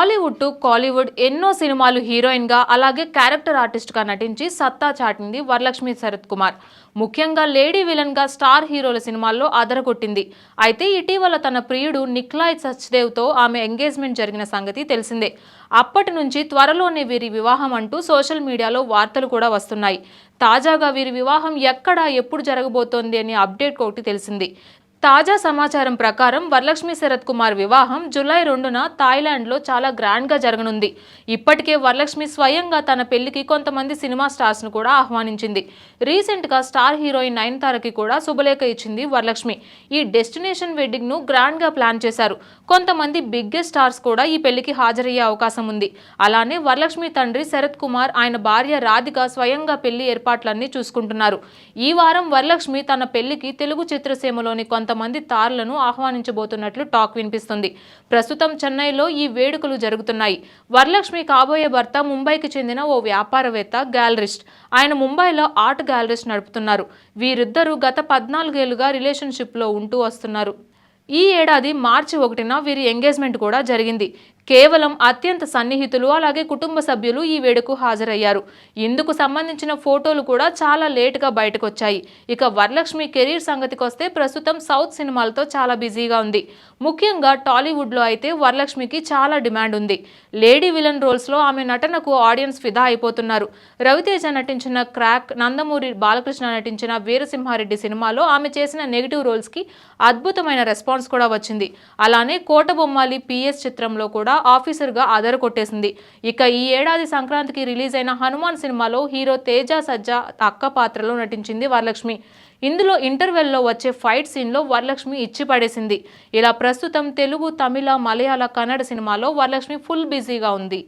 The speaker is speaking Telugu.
టాలీవుడ్ టు కాలీవుడ్ ఎన్నో సినిమాలు హీరోయిన్గా అలాగే క్యారెక్టర్ ఆర్టిస్ట్గా నటించి సత్తా చాటింది వరలక్ష్మి శరత్ కుమార్. ముఖ్యంగా లేడీ విలన్గా స్టార్ హీరోల సినిమాల్లో అదరగొట్టింది. అయితే ఇటీవల తన ప్రియుడు నిక్లాయ్ సచ్దేవ్తో ఆమె ఎంగేజ్మెంట్ జరిగిన సంగతి తెలిసిందే. అప్పటి నుంచి త్వరలోనే వీరి వివాహం అంటూ సోషల్ మీడియాలో వార్తలు కూడా వస్తున్నాయి. తాజాగా వీరి వివాహం ఎక్కడ ఎప్పుడు జరగబోతోంది అనే అప్డేట్ ఒకటి తెలిసింది. తాజా సమాచారం ప్రకారం వరలక్ష్మి శరత్ కుమార్ వివాహం జూలై రెండున థాయిలాండ్లో చాలా గ్రాండ్గా జరగనుంది. ఇప్పటికే వరలక్ష్మి స్వయంగా తన పెళ్ళికి కొంతమంది సినిమా స్టార్స్ను కూడా ఆహ్వానించింది. రీసెంట్గా స్టార్ హీరోయిన్ నయనతారకి కూడా శుభలేఖ ఇచ్చింది వరలక్ష్మి. ఈ డెస్టినేషన్ వెడ్డింగ్ను గ్రాండ్గా ప్లాన్ చేశారు. కొంతమంది బిగ్గెస్ట్ స్టార్స్ కూడా ఈ పెళ్ళికి హాజరయ్యే అవకాశం ఉంది. అలానే వరలక్ష్మి తండ్రి శరత్ కుమార్ ఆయన భార్య రాధిక స్వయంగా పెళ్ళి ఏర్పాట్లన్నీ చూసుకుంటున్నారు. ఈ వారం వరలక్ష్మి తన పెళ్ళికి తెలుగు చిత్రసీమలోని కొంత కొంతమంది తారలను ఆహ్వానించబోతున్నట్లు టాక్ వినిపిస్తుంది. ప్రస్తుతం చెన్నైలో ఈ వేడుకలు జరుగుతున్నాయి. వరలక్ష్మి కాబోయే భర్త ముంబైకి చెందిన ఓ వ్యాపారవేత్త గ్యాలరిస్ట్. ఆయన ముంబైలో ఆర్ట్ గ్యాలరీస్ నడుపుతున్నారు. వీరిద్దరూ గత పద్నాలుగేళ్ళుగా రిలేషన్షిప్లో ఉంటూ వస్తున్నారు. ఈ ఏడాది మార్చి ఒకటిన వీరి ఎంగేజ్మెంట్ కూడా జరిగింది. కేవలం అత్యంత సన్నిహితులు అలాగే కుటుంబ సభ్యులు ఈ వేడుకు హాజరయ్యారు. ఇందుకు సంబంధించిన ఫోటోలు కూడా చాలా లేటుగా బయటకు వచ్చాయి ఇక వరలక్ష్మి కెరీర్ సంగతికి వస్తే ప్రస్తుతం సౌత్ సినిమాలతో చాలా బిజీగా ఉంది. ముఖ్యంగా టాలీవుడ్లో అయితే వరలక్ష్మికి చాలా డిమాండ్ ఉంది. లేడీ విలన్ రోల్స్లో ఆమె నటనకు ఆడియన్స్ ఫిదా అయిపోతున్నారు. రవితేజ నటించిన క్రాక్ నందమూరి బాలకృష్ణ నటించిన వీరసింహారెడ్డి సినిమాలో ఆమె చేసిన నెగిటివ్ రోల్స్కి అద్భుతమైన రెస్పాన్స్ కూడా వచ్చింది. అలానే కోటబొమ్మాలి పిఎస్ చిత్రంలో కూడా ఆఫీసర్గా ఆదర కొట్టేసింది. ఇక ఈ ఏడాది సంక్రాంతికి రిలీజ్ అయిన హనుమాన్ సినిమాలో హీరో తేజ సజ్జా అక్క పాత్రలో నటించింది వరలక్ష్మి. ఇందులో ఇంటర్వెల్లో వచ్చే ఫైట్ సీన్లో వరలక్ష్మి ఇచ్చి పడేసింది. ఇలా ప్రస్తుతం తెలుగు తమిళ మలయాళ కన్నడ సినిమాలో వరలక్ష్మి ఫుల్ బిజీగా ఉంది.